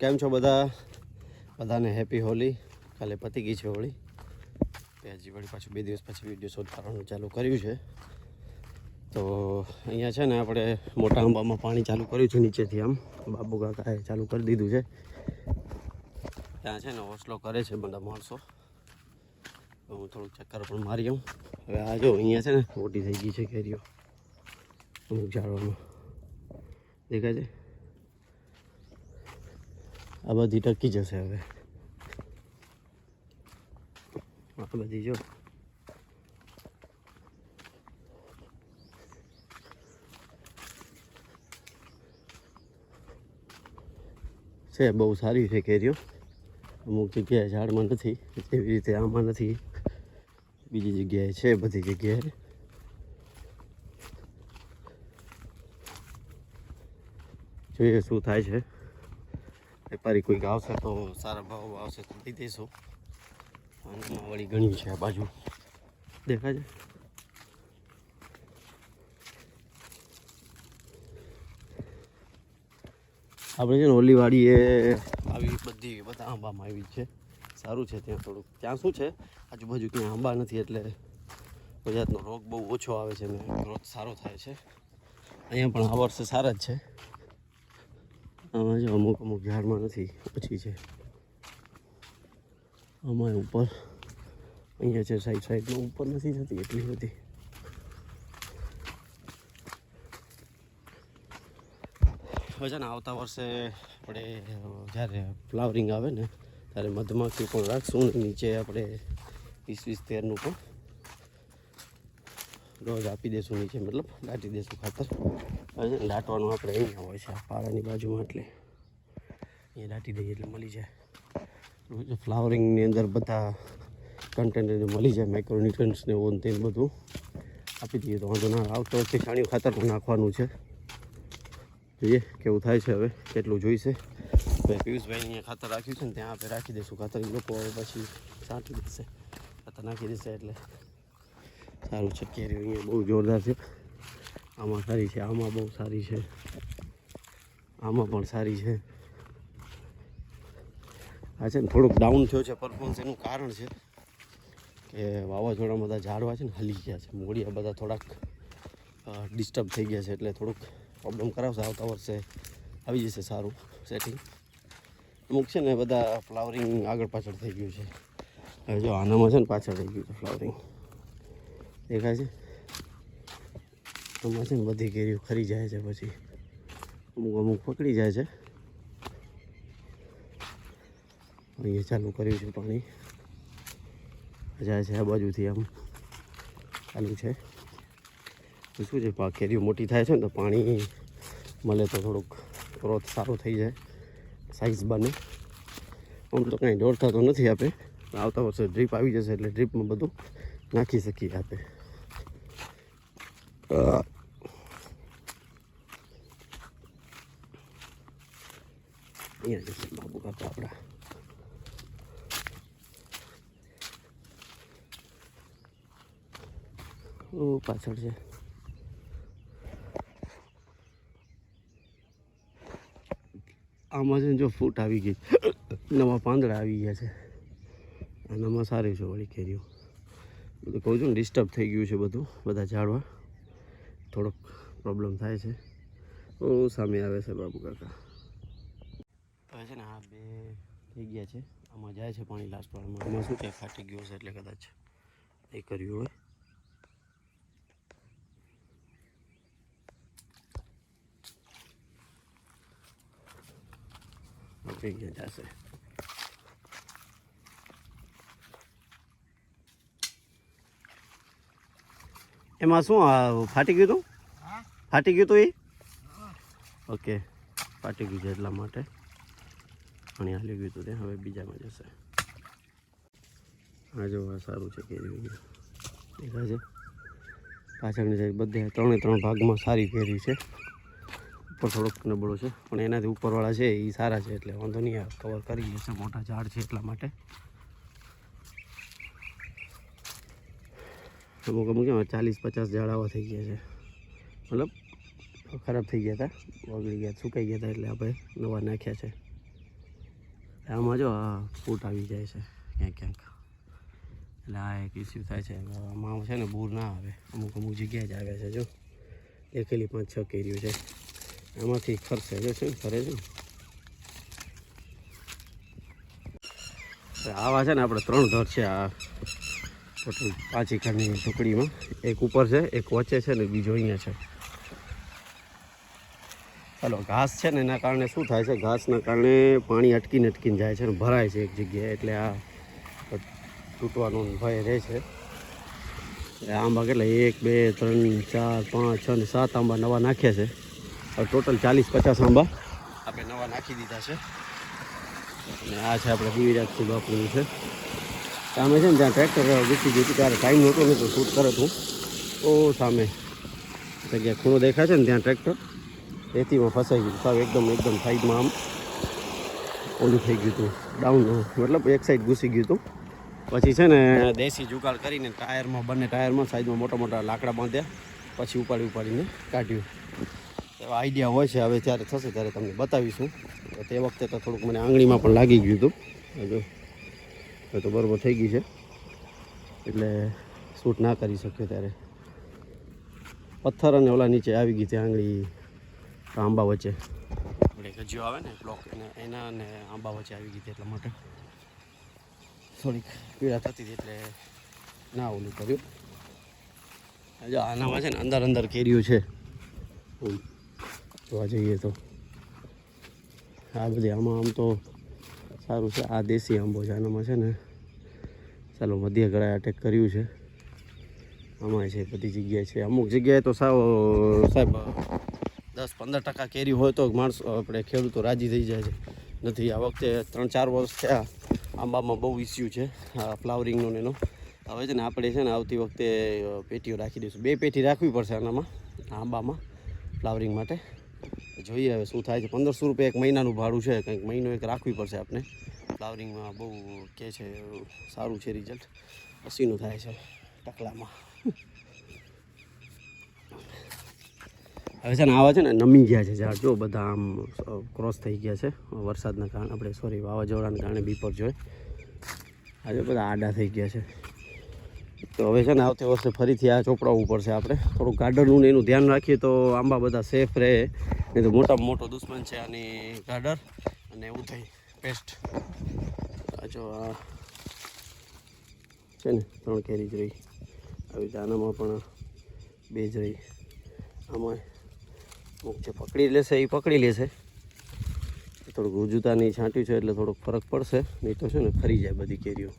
કેમ છો બધા? બધાને હેપી હોલી. કાલે પતી ગઈ છે હોળી. હજી વળી પાછું બે દિવસ પછી વીડિયો શોધ કરવાનું ચાલુ કર્યું છે. તો અહીંયા છે ને આપણે મોટા આંબામાં પાણી ચાલુ કર્યું છે નીચેથી આમ. બાબુ કાકાએ ચાલુ કરી દીધું છે. ત્યાં છે ને હોસલો કરે છે બધા માણસો. તો હું થોડુંક ચક્કર પણ મારી આવું. હવે આ જો અહીંયા છે ને મોટી થઈ ગઈ છે કેરીઓ. અમુક ઝાડવામાં દેખાય છે? આ બધી ટકી જશે હવે આ બધી જો છે બહુ સારી છે કેરીઓ અમુક જગ્યાએ ઝાડમાં નથી એવી રીતે આમાં નથી બીજી જગ્યાએ છે બધી જગ્યાએ જોઈએ શું થાય છે વેપારી કોઈક આવશે તો સારા ભાવ આવશે તો લઈ દઈશું અને વળી ઘણી છે આ બાજુ. દેખાય આપણે છે ને ઓલીવાડી એ આવી બધી બધા આંબામાં આવી છે. સારું છે ત્યાં થોડુંક. ત્યાં શું છે? આજુબાજુ ક્યાં આંબા નથી એટલે ગુજરાતનો રોગ બહુ ઓછો આવે છે ને ગ્રોથ સારો થાય છે. અહીંયા પણ આ વર્ષે સારા જ છે. જો અમુક અમુક ઝાડમાં નથી ઓછી છે. આમાં ઉપર, અહીંયા છે સાઈડ સાઈડમાં ઉપર નથી થતી એટલી બધી. હવે છે ને આવતા વર્ષે આપણે જ્યારે ફ્લાવરિંગ આવે ને, ત્યારે મધમાખી પણ રાખશું નીચે આપણે વીસ વીસ તેરનું પણ. રોજ આપી દેશું નીચે, મતલબ દાટી દેશું ખાતર. દાટવાનું આપણે અહીંયા હોય છે પારાની બાજુમાં એટલે. અહીંયા દાટી દઈએ એટલે મળી જાય. ફ્લાવરિંગની અંદર બધા કન્ટેન્ટ મળી જાય માઇક્રોન્યુટ્રન્સ ને ઓન તે બધું. આપી દઈએ તો વાંધો ના આવતો વખતે છાણિયું ખાતર પણ નાખવાનું છે. જોઈએ કેવું થાય છે હવે, કેટલું જોઈશે. હવે પિયુષભાઈ અહીંયા ખાતર રાખ્યું છે ને ત્યાં આપણે રાખી દઈશું ખાતર. લોકો હવે પછી સાંટી દેશે. ખાતર નાખી દેશે એટલે સારું છે. કેરી અહીંયા બહુ જોરદાર છે. આમાં સારી છે, આમાં બહુ સારી છે. આમાં પણ સારી છે. આ છે ને થોડુંક ડાઉન થયો છે પરફોર્મન્સ એનું કારણ છે કે વાવાઝોડામાં બધા ઝાડવા છે ને હલી ગયા છે. મોડિયા બધા થોડાક ડિસ્ટર્બ થઈ ગયા છે એટલે થોડુંક પ્રોબ્લેમ કરાવશે આવતા વર્ષે. આવી જશે સારું સેટિંગ અમુક છે ને બધા ફ્લાવરિંગ આગળ પાછળ થઈ ગયું છે. હવે જો આનામાં છે ને પાછળ થઈ ગયું છે ફ્લાવરિંગ દેખાય છે? તો છે ને બધી કેરીઓ ખરી જાય છે પછી. અમુક અમુક પકડી જાય છે. અહીંયા ચાલુ કર્યું છે પાણી. જાય છે આ બાજુથી આમ. ચાલુ છે. શું છે કેરીઓ મોટી થાય છે ને તો પાણી મળે તો થોડુંક ગ્રોથ સારો થઈ જાય. સાઇઝ બને. આમ તો કાંઈ દોડતા તો નથી આપે. આવતા વર્ષે ડ્રીપ આવી જશે એટલે ડ્રીપમાં બધું નાખી શકીએ આપે. અહીંયા જશે બાબુ કાકા આપણા. ઓ, પાછળ છે. આમાં છે જો ફૂટ આવી ગઈ. નવા પાંદડા આવી ગયા છે. આનામાં સારી છે, વળી કેરીઓ. બધું કહું છું ને ડિસ્ટર્બ થઈ ગયું છે બધું, બધા ઝાડવા. થોડોક પ્રોબ્લેમ થાય છે. ઓ, સામે આવે છે બાબુ કાકા. હવે છે ને આ બે થઈ ગયા છે. આમાં જાય છે પાણી લાસ્ટ વાળમાં આમાં શું કે ફાટી ગયો છે એટલે કદાચ એ કર્યું હોય. થઈ ગયા જશે એમાં શું ફાટી ગયું હતું ફાટી ગયું હતું એ? ઓકે ફાટી ગયું છે એટલા માટે. પાણી હાલી ગયું હતું તે હવે બીજામાં જશે. હા જો આ સારું છે કેરી દેખાય છે? પાછળની સાઈડ બધે ત્રણે ત્રણ ભાગમાં સારી કેરી છે. ઉપર થોડોક નબળો છે પણ એનાથી ઉપરવાળા છે એ સારા છે એટલે વાંધો નહીં કવર કરી જશે મોટા ઝાડ છે એટલા માટે. અમુક અમુક કેમ, ચાલીસ પચાસ ઝાડ આવા થઈ ગયા છે. મતલબ, ખરાબ થઈ ગયા હતા બગડી ગયા, સુકાઈ ગયા હતા એટલે આપણે નવા નાખ્યા છે. આમાં જો આ ફૂટ આવી જાય છે, ક્યાંક ક્યાંક. એટલે આ એક ઇસ્યુ થાય છે આમાં છે ને બૂર ના આવે, અમુક અમુક જગ્યાએ જ આવે છે, જો. દેખેલી પાંચ છ કેરીઓ છે. એમાંથી ખરશે, જો છે ફરે છે આવા છે ને આપણે ત્રણ ઘર છે આ. ટોટલ પાંચ એકરની ટુકડીમાં એક ઉપર છે, એક વચ્ચે છે ને બીજો અહીંયા છે. ચાલો ઘાસ છે ને એના કારણે શું થાય છે? ઘાસના કારણે પાણી અટકીને અટકીને જાય છે ને ભરાય છે એક જગ્યાએ, એટલે આ તૂટવાનો ભય રહે છે. આંબા કેટલા? એક, બે, ત્રણ, ચાર, પાંચ, છ ને સાત આંબા નવા નાખ્યા છે. ટોટલ ચાલીસ પચાસ આંબા આપણે નવા નાખી દીધા છે. અને આ છે આપણે દિવ્યરાજસિંહ બાપુનું છે. સામે છે ને જ્યાં ટ્રેક્ટર ઘૂસી ગયું હતું ત્યારે ટાઈમ નહોતો ને તો શૂટ કરે તું ઓ સામે. જગ્યા ખૂણો દેખાય છે ને ત્યાં ટ્રેક્ટર રેતીમાં ફસાઈ ગયું. સાવ એકદમ એકદમ સાઈડમાં આમ. ઓલું થઈ ગયું હતું. ડાઉન મતલબ એક સાઈડ ઘૂસી ગયું હતું. પછી છે ને દેશી જુગાડ કરીને ટાયરમાં, બંને ટાયરમાં સાઈડમાં મોટા મોટા લાકડા બાંધ્યા. પછી ઉપાડી ઉપાડીને કાઢ્યું. એવા આઈડિયા હોય છે. હવે જ્યારે થશે ત્યારે તમને બતાવીશું. તો તે વખતે તો થોડુંક મને આંગળીમાં પણ લાગી ગયું હતું. જો. હવે તો બરોબર થઈ ગઈ છે. એટલે શૂટ ના કરી શક્યો ત્યારે. પથ્થર અને ઓલા નીચે આવી ગઈ ત્યાં આંગળી આંબા વચ્ચે. આપણે ગજીઓ આવે ને, બ્લોક એને અને આંબા વચ્ચે આવી ગઈ એટલા માટે. થોડીક પીડા થતી હતી એટલે ના ઓલું કર્યું. જો આનામાં છે ને, અંદર અંદર કેરીઓ છે. જોવા જઈએ તો. આ બધી આમાં આમ તો સારું છે. આ દેશી આંબો છે. આનામાં છે ને, ચાલો, મધ્ય ગળાએ અટેક કર્યું છે. આમાં છે, બધી જગ્યાએ છે. અમુક જગ્યાએ તો સાવ, સાહેબ, દસ પંદર ટકા કેરી હોય તો માણસો આપણે ખેડૂતો રાજી થઈ જાય છે. નથી, આ વખતે ત્રણ ચાર વર્ષ થયા આંબામાં બહુ ઇસ્યુ છે. ફ્લાવરિંગનો ને એનો. હવે છે ને, આપણે છે ને, આવતી વખતે પેટીઓ રાખી દઈશું. બે પેટી રાખવી પડશે આનામાં, આંબામાં ફ્લાવરિંગ માટે. જોઈએ હવે શું થાય છે. પંદરસો રૂપિયા એક મહિનાનું ભાડું છે. કંઈક મહિનો એક રાખવી પડશે આપણે ફ્લાવરિંગમાં બહુ કે છે, સારું છે રિઝલ્ટ પસીનું થાય છે ટકલામાં હવે છે ને આવા છે ને નમી ગયા છે ઝાડ. જો બધા આમ ક્રોસ થઈ ગયા છે. વરસાદના કારણે આપણે સોરી વાવાઝોડાના કારણે બીપર જોઈ આજે બધા આડા થઈ ગયા છે. તો હવે છે ને આવતી વર્ષે ફરીથી આ ચોપડાવવું પડશે આપણે. થોડુંક ગાર્ડનનું ને એનું ધ્યાન રાખીએ તો આંબા બધા સેફ રહે. નહીં તો મોટામાં મોટો દુશ્મન છે આની ગાર્ડર અને ઉધઈ પેસ્ટ આ જો આ છે ને ત્રણ કેરી જ રહી. આવી રીતે આનામાં પણ બે જ રહી. આમાં અમુક જે પકડી લેશે એ પકડી લેશે. થોડુંક રુજુતાની છાંટ્યું છે એટલે થોડોક ફરક પડશે. નહીં તો છે ને ખરી જાય બધી કેરીઓ.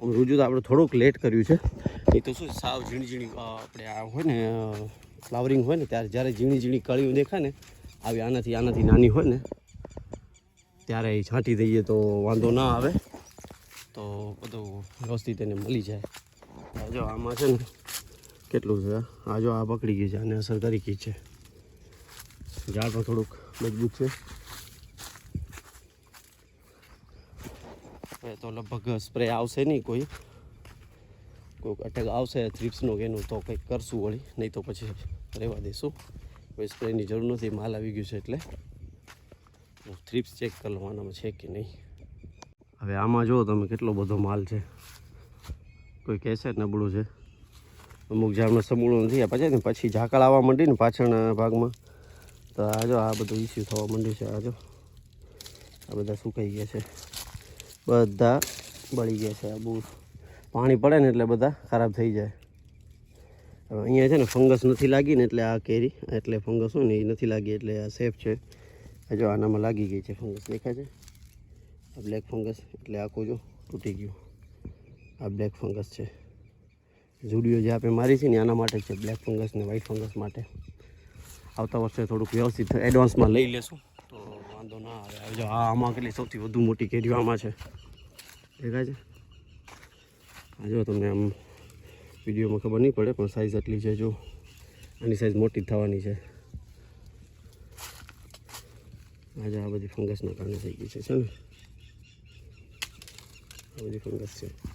આમ રૂજુતા આપણે થોડુંક લેટ કર્યું છે. એ તો શું સાવ ઝીણી ઝીણી આપણે આ હોય ને ફ્લાવરિંગ હોય ને, ત્યારે જ્યારે ઝીણી ઝીણી કળીઓ દેખાય ને, આવી આનાથી આનાથી નાની હોય ને, ત્યારે એ છાંટી દઈએ તો વાંધો ના આવે. તો બધું વ્યવસ્થિત એને મળી જાય. જો આમાં છે ને, કેટલું છે? આ જો આ પકડી ગઈ છે, આને અસર ગઈ છે. ઝાડ પણ થોડુંક મજબૂત છે. હવે તો લગભગ સ્પ્રે આવશે નહીં કોઈ. કોઈક અટેક આવશે થ્રિપ્સનો એનું તો કંઈક કરશું વળી. નહીં તો પછી રહેવા દઈશું કોઈ સ્પ્રેની જરૂર નથી, માલ આવી ગયું છે એટલે. થ્રિપ્સ ચેક કરવાનામાં છે કે નહીં. હવે આમાં જુઓ તમે કેટલો બધો માલ છે. કોઈ કહેશે નબળું છે. અમુક જામનો સમૂળો નથી પછી ને પછી ઝાકળ આવવા માંડી ને પાછળના ભાગમાં. તો આ જો આ બધું ઇસ્યુ થવા માંડ્યું છે, આ જો. આ બધા સુકાઈ ગયા છે. બધા બળી ગયા છે આ બહુ પાણી પડે ને એટલે બધા ખરાબ થઈ જાય. હવે અહીંયા છે ને ફંગસ નથી લાગી ને એટલે આ કેરી, એટલે ફંગસ હોય ને એ નથી લાગી એટલે આ સેફ છે. જો આનામાં લાગી ગઈ છે ફંગસ, દેખાય છે? આ બ્લેક ફંગસ, એટલે આખું જો તૂટી ગયું. આ બ્લેક ફંગસ છે. ઝુડીઓ જે આપણે મારી છે ને આના માટે છે, બ્લેક ફંગસ ને વ્હાઇટ ફંગસ માટે. આવતા વર્ષે થોડુંક વ્યવસ્થિત એડવાન્સમાં લઈ લેશું. વાંધો ના આવે. જો આમાં કેટલી સૌથી વધુ મોટી કેરીઓ આમાં છે. દેખાય છે? આ જો, તમને આમ વિડીયોમાં ખબર નહીં પડે, પણ સાઇઝ એટલી છે, જો. આની સાઇઝ મોટી થવાની છે. આજે આ બધી ફંગસના કારણે થઈ ગઈ છે ને? આ બધી ફંગસ છે.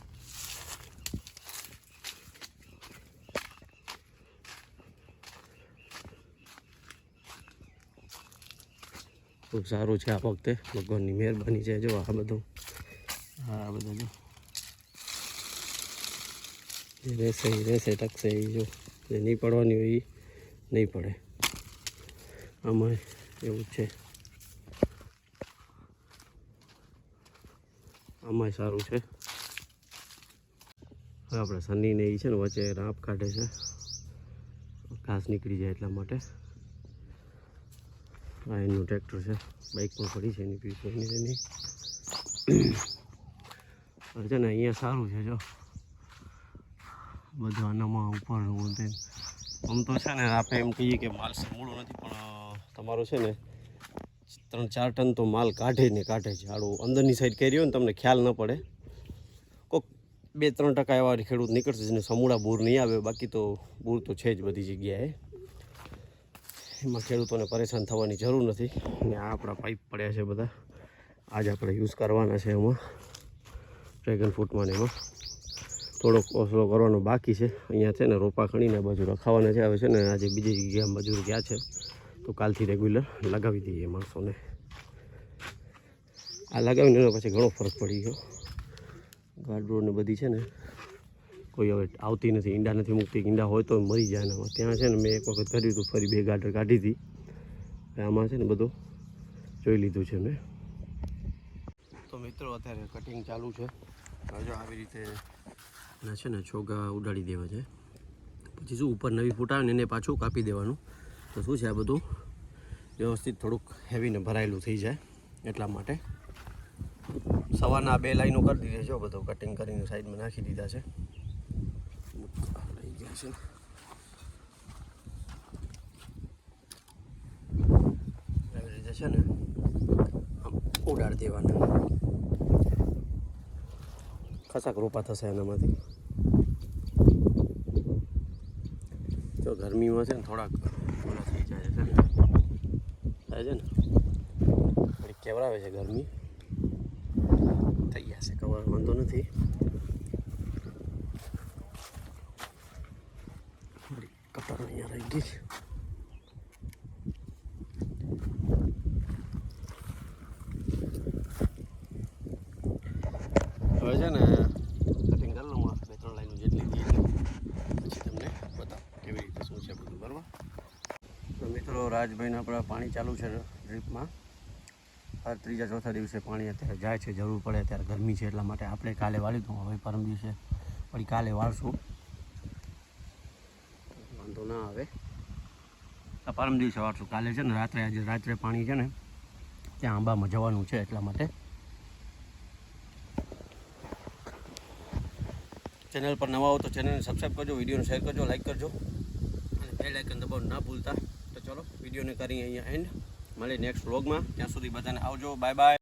ખૂબ સારું છે આ વખતે. ભગવાનની મહેરબાની છે જો આ બધું. આ બધું જો. રહેશે રહેશે, ટકશે, એ જો. નહીં પડવાની હોય એ નહીં પડે. આમાં એવું છે. આમાંય સારું છે. હવે આપણે સનીને એ છે ને વચ્ચે રાપ કાઢે છે. ઘાસ નીકળી જાય એટલા માટે. આ એનું ટ્રેક્ટર છે. બાઇક પણ પડી છે, એની પીછે એની. એની છે ને અહીંયા સારું છે, જો. બધું આનામાં ઉપર આમ તો છે ને, આપણે એમ કહીએ કે માલ સમૂળો નથી, પણ તમારો છે ને, ત્રણ ચાર ટન તો માલ કાઢે ને કાઢે છે. આડું અંદરની સાઈડ કરી હોય ને, તમને ખ્યાલ ન પડે. કોક બે ત્રણ ટકા એવા ખેડૂત નીકળશે જેને સમૂળા બૂર નહીં આવે, બાકી તો બૂર તો છે જ બધી જગ્યાએ. એમાં ખેડૂતોને પરેશાન થવાની જરૂર નથી. અને આ આપણા પાઇપ પડ્યા છે બધા. આજ આપણે યુઝ કરવાના છે એમાં. ડ્રેગન ફ્રૂટમાં ને એમાં. થોડોક ઓસલો કરવાનો બાકી છે. અહીંયા છે ને રોપા ખણીને બાજુ રખાવાના છે. હવે છે ને આજે બીજી જગ્યા મજૂર ગયા છે. તો કાલથી રેગ્યુલર લગાવી દઈએ માણસોને. આ લગાવીને એના પછી ઘણો ફરક પડી ગયો. ગાડરો ને બધી છે ને કોઈ હવે આવતી નથી, ઈંડા નથી મૂકતી, ઈંડા હોય તો મરી જાય એનામાં ત્યાં છે ને મેં એક વખત કર્યું હતું, ફરી બે ગાડર કાઢી હતી. આમાં છે ને બધું જોઈ લીધું છે મેં. તો મિત્રો, અત્યારે કટિંગ ચાલુ છે. જો આવી રીતે ના છે ને છોગા ઉડાડી દેવા છે. પછી શું, ઉપર નવી ફૂટ આવે ને એને પાછું કાપી દેવાનું. તો શું છે આ બધું? વ્યવસ્થિત થોડુંક હેવીને ભરાયેલું થઈ જાય એટલા માટે. સવારના બે લાઈનો કરી દીધી છે બધું કટિંગ કરીને સાઈડમાં નાખી દીધા છે. છે. આવી રીતે છે ને ઉડાડી દેવાના. ખસાક કૃપા થશે એનામાંથી. જો ગરમીમાં છે ને થોડાક ઓલા થઈ જાય છે ને. થાય છે ને? થોડીક કેવડાવે છે ગરમી. થઈ છે, કવર, વાંધો નથી થોડી અહીંયા હવે છે ને કટિંગ કરી લઉં બે ત્રણ લાઈનો જેટલી. પછી તમને બતાવું કેવી રીતે શું છે બધું, બરાબર? તો મિત્રો, રાજભાઈને આપણા પાણી ચાલુ છે ડ્રીપમાં હર ત્રીજા ચોથા દિવસે પાણી અત્યારે જાય છે, જરૂર પડે ત્યારે ગરમી છે એટલા માટે આપણે કાલે વાળી દઉં હવે પરમ દિવસે પછી કાલે વાળશું. વાંધો ના આવે. આ પરમ દિવસે વાળશું કાલે છે ને રાત્રે આજે રાત્રે પાણી છે ને ત્યાં આંબામાં જવાનું છે એટલા માટે. ચેનલ પર નવા હો તો ચેનલને સબસ્ક્રાઈબ કરજો, વિડીયોને શેર કરજો લાઈક કરજો. અને બે લાઇકન દબાવવાનું ના ભૂલતા. તો ચલો, વિડીયોને કરીએ અહીંયા એન્ડ મળે નેક્સ્ટ વ્લોગમાં ત્યાં સુધી બધાને આવજો. Bye bye